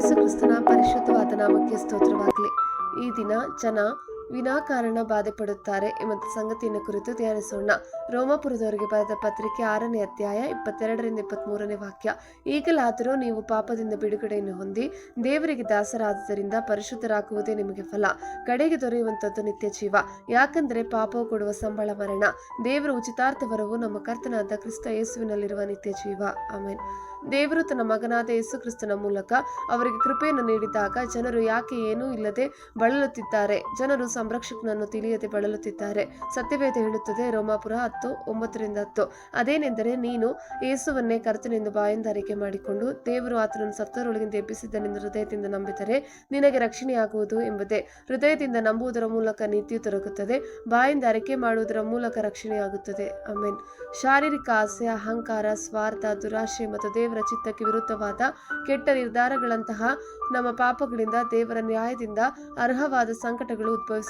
ಯೇಸು ಕ್ರಿಸ್ತನ ಪರಿಶುದ್ಧವಾದ ನಾಮಕ್ಕೆ ಸ್ತೋತ್ರವಾಗಲಿ. ಈ ದಿನ ಜನ ವಿನಾಕಾರಣ ಬಾಧೆ ಪಡುತ್ತಾರೆ ಎಂಬ ಸಂಗತಿಯನ್ನು ಕುರಿತು ಧ್ಯಾನಿಸೋಣ. ರೋಮಪುರದವರಿಗೆ ಬರೆದ ಪತ್ರಿಕೆ ಆರನೇ ಅಧ್ಯಾಯ ಇಪ್ಪತ್ತೆರಡರಿಂದ ಇಪ್ಪತ್ಮೂರನೇ ವಾಕ್ಯ. ಈಗಲಾದರೂ ನೀವು ಪಾಪದಿಂದ ಬಿಡುಗಡೆಯನ್ನು ಹೊಂದಿ, ದೇವರಿಗೆ ದಾಸರಾದದರಿಂದ ಪರಿಶುದ್ಧರಾಗುವುದೇ ನಿಮಗೆ ಫಲ. ಕಡೆಗೆ ದೊರೆಯುವಂಥದ್ದು ನಿತ್ಯ ಜೀವ ಯಾಕಂದರೆ ಪಾಪವು ಕೊಡುವ ಸಂಬಳ ಮರಣ. ದೇವರ ಉಚಿತಾರ್ಥ ವರವು ನಮ್ಮ ಕರ್ತನಾದ ಕ್ರಿಸ್ತ ಯೇಸುವಿನಲ್ಲಿರುವ ನಿತ್ಯ ಜೀವ ಆಮೇನ್. ದೇವರು ತನ್ನ ಮಗನಾದ ಯೇಸು ಕ್ರಿಸ್ತನ ಮೂಲಕ ಅವರಿಗೆ ಕೃಪೆಯನ್ನು ನೀಡಿದಾಗ ಜನರು ಯಾಕೆ ಏನೂ ಇಲ್ಲದೆ ಬಳಲುತ್ತಿದ್ದಾರೆ. ಜನರು ಸಂರಕ್ಷಕನನ್ನು ತಿಳಿಯದೆ ಬಳಲುತ್ತಿದ್ದಾರೆ. ಸತ್ಯವೇದ ಹೇಳುತ್ತದೆ, ರೋಮಾಪುರ ಹತ್ತು, ಒಂಬತ್ತರಿಂದ ಹತ್ತು. ಅದೇನೆಂದರೆ ನೀನು ಯೇಸುವನ್ನೇ ಕರ್ತನೆಂದು ಬಾಯಿಂದಾರಿಕೆ ಮಾಡಿಕೊಂಡು ದೇವರು ಆತನನ್ನು ಸತ್ತವರೊಳಗಿಂದ ಎಬ್ಬಿಸಿದ್ದನೆಂದು ಹೃದಯದಿಂದ ನಂಬಿದರೆ ನಿನಗೆ ರಕ್ಷಣೆಯಾಗುವುದು ಎಂಬುದೇ. ಹೃದಯದಿಂದ ನಂಬುವುದರ ಮೂಲಕ ನೀತಿಯು ದೊರಕುತ್ತದೆ, ಬಾಯಿಂದ ಅರಿಕೆ ಮಾಡುವುದರ ಮೂಲಕ ರಕ್ಷಣೆಯಾಗುತ್ತದೆ. ಆಮೇನ್. ಶಾರೀರಿಕ ಆಸೆ, ಅಹಂಕಾರ, ಸ್ವಾರ್ಥ ದುರಾಶೆ ಮತ್ತು ದೇವರ ಚಿತ್ತಕ್ಕೆ ವಿರುದ್ಧವಾದ ಕೆಟ್ಟ ನಿರ್ಧಾರಗಳಂತಹ ನಮ್ಮ ಪಾಪಗಳಿಂದ ದೇವರ ನ್ಯಾಯದಿಂದ ಅರ್ಹವಾದ ಸಂಕಟಗಳು ಉದ್ಭವಿಸುತ್ತವೆ.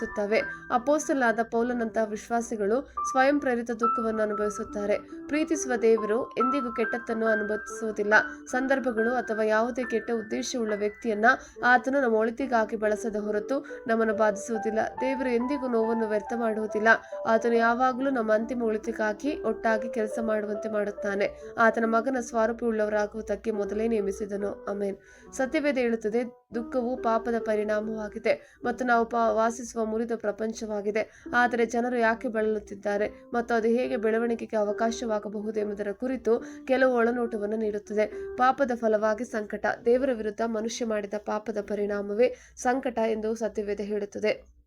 ಅಪೋಸ್ತಲಾದ ಪೌಲನಂತಹ ವಿಶ್ವಾಸಿಗಳು ಸ್ವಯಂ ಪ್ರೇರಿತ ದುಃಖವನ್ನು ಅನುಭವಿಸುತ್ತಾರೆ. ಪ್ರೀತಿಸುವ ದೇವರು ಎಂದಿಗೂ ಕೆಟ್ಟದ್ದನ್ನು ಅನುಭವಿಸುವುದಿಲ್ಲ. ಸಂದರ್ಭಗಳು ಅಥವಾ ಯಾವುದೇ ಕೆಟ್ಟ ಉದ್ದೇಶವುಳ್ಳ ವ್ಯಕ್ತಿಯನ್ನ ಆತನು ನಮ್ಮ ಒಳಿತಿಗಾಗಿ ಬಳಸದ ಹೊರತು ನಮ್ಮನ್ನು ಬಾಧಿಸುವುದಿಲ್ಲ. ದೇವರು ಎಂದಿಗೂ ನೋವನ್ನು ವ್ಯರ್ಥ ಮಾಡುವುದಿಲ್ಲ. ಆತನು ಯಾವಾಗಲೂ ನಮ್ಮ ಅಂತಿಮ ಒಳಿತಿಗಾಗಿ ಒಟ್ಟಾಗಿ ಕೆಲಸ ಮಾಡುವಂತೆ ಮಾಡುತ್ತಾನೆ. ಆತನ ಮಗನ ಸ್ವರೂಪವುಳ್ಳವರಾಗುವುದಕ್ಕೆ ಮೊದಲೇ ನೇಮಿಸಿದನು. ಅಮೇನ್ ಸತ್ಯವೇದ ಹೇಳುತ್ತದೆ, ದುಃಖವು ಪಾಪದ ಪರಿಣಾಮವಾಗಿದೆ ಮತ್ತು ನಾವು ವಾಸಿಸುವ ಮುರಿದ ಪ್ರಪಂಚವಾಗಿದೆ. ಆದರೆ ಜನರು ಯಾಕೆ ಬಳಲುತ್ತಿದ್ದಾರೆ? ಮತ್ತು ಅದು ಹೇಗೆ ಬೆಳವಣಿಗೆಗೆ ಅವಕಾಶವಾಗಬಹುದು ಎಂಬುದರ ಕುರಿತು ಕೆಲವು ಒಳನೋಟವನ್ನು ನೀಡುತ್ತದೆ. ಪಾಪದ ಫಲವಾಗಿ ಸಂಕಟ, ದೇವರ ವಿರುದ್ಧ ಮನುಷ್ಯ ಮಾಡಿದ ಪಾಪದ ಪರಿಣಾಮವೇ ಸಂಕಟ ಎಂದು ಸತ್ಯವೇದ ಹೇಳುತ್ತದೆ.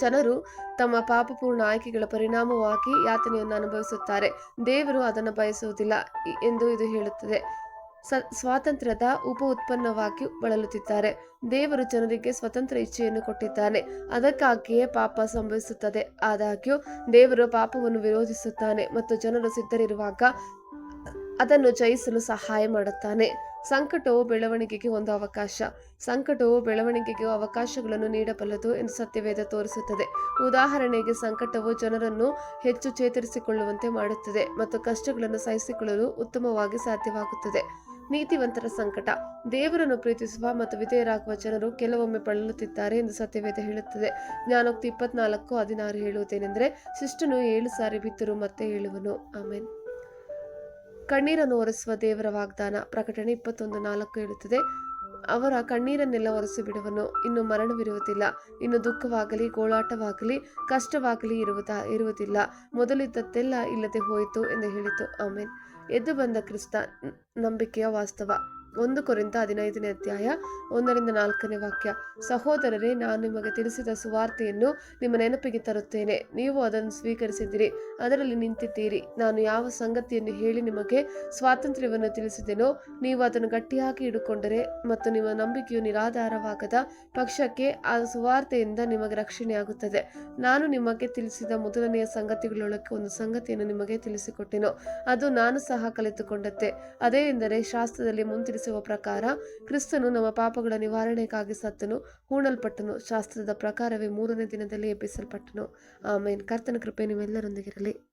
ಜನರು ತಮ್ಮ ಪಾಪಪೂರ್ಣ ಆಯ್ಕೆಗಳ ಪರಿಣಾಮವಾಗಿ ಯಾತನೆಯನ್ನು ಅನುಭವಿಸುತ್ತಾರೆ. ದೇವರು ಅದನ್ನು ಬಯಸುವುದಿಲ್ಲ ಎಂದು ಇದು ಹೇಳುತ್ತದೆ. ಸ್ವಾತಂತ್ರ್ಯದ ಉಪ ಉತ್ಪನ್ನವಾಗಿ ಬಳಲುತ್ತಿದ್ದಾರೆ. ದೇವರು ಜನರಿಗೆ ಸ್ವತಂತ್ರ ಇಚ್ಛೆಯನ್ನು ಕೊಟ್ಟಿದ್ದಾನೆ. ಅದಕ್ಕಾಗಿಯೇ ಪಾಪ ಸಂಭವಿಸುತ್ತದೆ. ಆದಾಗ್ಯೂ, ದೇವರು ಪಾಪವನ್ನು ವಿರೋಧಿಸುತ್ತಾನೆ ಮತ್ತು ಜನರು ಸಿದ್ಧರಿರುವಾಗ ಅದನ್ನು ಜಯಿಸಲು ಸಹಾಯ ಮಾಡುತ್ತಾನೆ. ಸಂಕಟವು ಬೆಳವಣಿಗೆಗೆ ಒಂದು ಅವಕಾಶ. ಸಂಕಟವು ಬೆಳವಣಿಗೆಗೆ ಅವಕಾಶಗಳನ್ನು ನೀಡಬಲ್ಲದು ಎಂದು ಸತ್ಯವೇದ ತೋರಿಸುತ್ತದೆ. ಉದಾಹರಣೆಗೆ, ಸಂಕಟವು ಜನರನ್ನು ಹೆಚ್ಚು ಚೇತರಿಸಿಕೊಳ್ಳುವಂತೆ ಮಾಡುತ್ತದೆ ಮತ್ತು ಕಷ್ಟಗಳನ್ನು ಸಹಿಸಿಕೊಳ್ಳಲು ಉತ್ತಮವಾಗಿ ಸಾಧ್ಯವಾಗುತ್ತದೆ. ನೀತಿವಂತರ ಸಂಕಟ. ದೇವರನ್ನು ಪ್ರೀತಿಸುವ ಮತ್ತು ವಿಧೇಯರಾಗುವ ಜನರು ಕೆಲವೊಮ್ಮೆ ಬಳಲುತ್ತಿದ್ದಾರೆ ಎಂದು ಸತ್ಯವೇದ ಹೇಳುತ್ತದೆ. ಜ್ಞಾನೋಕ್ತಿ ಇಪ್ಪತ್ನಾಲ್ಕು ಹದಿನಾರು ಹೇಳುವುದೇನೆಂದರೆ, ಶಿಷ್ಟನು ಏಳು ಸಾರಿ ಬಿತ್ತರು ಮತ್ತೆ ಹೇಳುವನು. ಆಮೇನ್. ಕಣ್ಣೀರನ್ನು ಒರೆಸುವ ದೇವರ ವಾಗ್ದಾನ ಪ್ರಕಟಣೆ ಇಪ್ಪತ್ತೊಂದು ನಾಲ್ಕು ಹೇಳುತ್ತದೆ. ಅವರ ಕಣ್ಣೀರನ್ನೆಲ್ಲ ಒರೆಸಿ ಬಿಡುವನು ಇನ್ನು ಮರಣವಿರುವುದಿಲ್ಲ. ಇನ್ನು ದುಃಖವಾಗಲಿ ಗೋಳಾಟವಾಗಲಿ ಕಷ್ಟವಾಗಲಿ ಇರುವುದ, ಇರುವುದಿಲ್ಲ. ಮೊದಲಿದ್ದದ್ದೆಲ್ಲ ಇಲ್ಲದೆ ಹೋಯಿತು ಎಂದು ಹೇಳಿತು. ಆಮೇನ್. ಎದ್ದು ಬಂದ ಕ್ರಿಸ್ತ ನಂಬಿಕೆಯ ವಾಸ್ತವ. ಒಂದು ಕೊರಿಂದ ಹದಿನೈದನೇ ಅಧ್ಯಾಯ ಒಂದರಿಂದ ನಾಲ್ಕನೇ ವಾಕ್ಯ. ಸಹೋದರರೇ, ನಾನು ನಿಮಗೆ ತಿಳಿಸಿದ ಸುವಾರ್ತೆಯನ್ನು ನಿಮ್ಮ ನೆನಪಿಗೆ ತರುತ್ತೇನೆ. ನೀವು ಅದನ್ನು ಸ್ವೀಕರಿಸಿದ್ದೀರಿ, ಅದರಲ್ಲಿ ನಿಂತಿದ್ದೀರಿ. ನಾನು ಯಾವ ಸಂಗತಿಯನ್ನು ಹೇಳಿ ನಿಮಗೆ ಸ್ವಾತಂತ್ರ್ಯವನ್ನು ತಿಳಿಸಿದೆನೋ, ನೀವು ಅದನ್ನು ಗಟ್ಟಿಯಾಗಿ ಹಿಡುಕೊಂಡರೆ ಮತ್ತು ನಿಮ್ಮ ನಂಬಿಕೆಯು ನಿರಾಧಾರವಾಗದ ಪಕ್ಷಕ್ಕೆ ಆ ಸುವಾರ್ತೆಯಿಂದ ನಿಮಗೆ ರಕ್ಷಣೆಯಾಗುತ್ತದೆ. ನಾನು ನಿಮಗೆ ತಿಳಿಸಿದ ಮೊದಲನೆಯ ಸಂಗತಿಗಳೊಳಗೆ ಒಂದು ಸಂಗತಿಯನ್ನು ನಿಮಗೆ ತಿಳಿಸಿಕೊಟ್ಟೆನು. ಅದು ನಾನು ಸಹ ಕಲಿತುಕೊಂಡಂತೆ ಅದೇ ಎಂದರೆ, ಶಾಸ್ತ್ರದಲ್ಲಿ ಮುಂತಿರಿಸುವ ಪ್ರಕಾರ ಕ್ರಿಸ್ತನು ನಮ್ಮ ಪಾಪಗಳ ನಿವಾರಣೆಗಾಗಿ ಸತ್ತನು, ಹೂಣಲ್ಪಟ್ಟನು. ಶಾಸ್ತ್ರದ ಪ್ರಕಾರವೇ ಮೂರನೇ ದಿನದಲ್ಲಿ ಎಬ್ಬಿಸಲ್ಪಟ್ಟನು. ಆಮೇನ್. ಕರ್ತನ ಕೃಪೆ ನಿಮ್ಮೆಲ್ಲರೊಂದಿಗಿರಲಿ.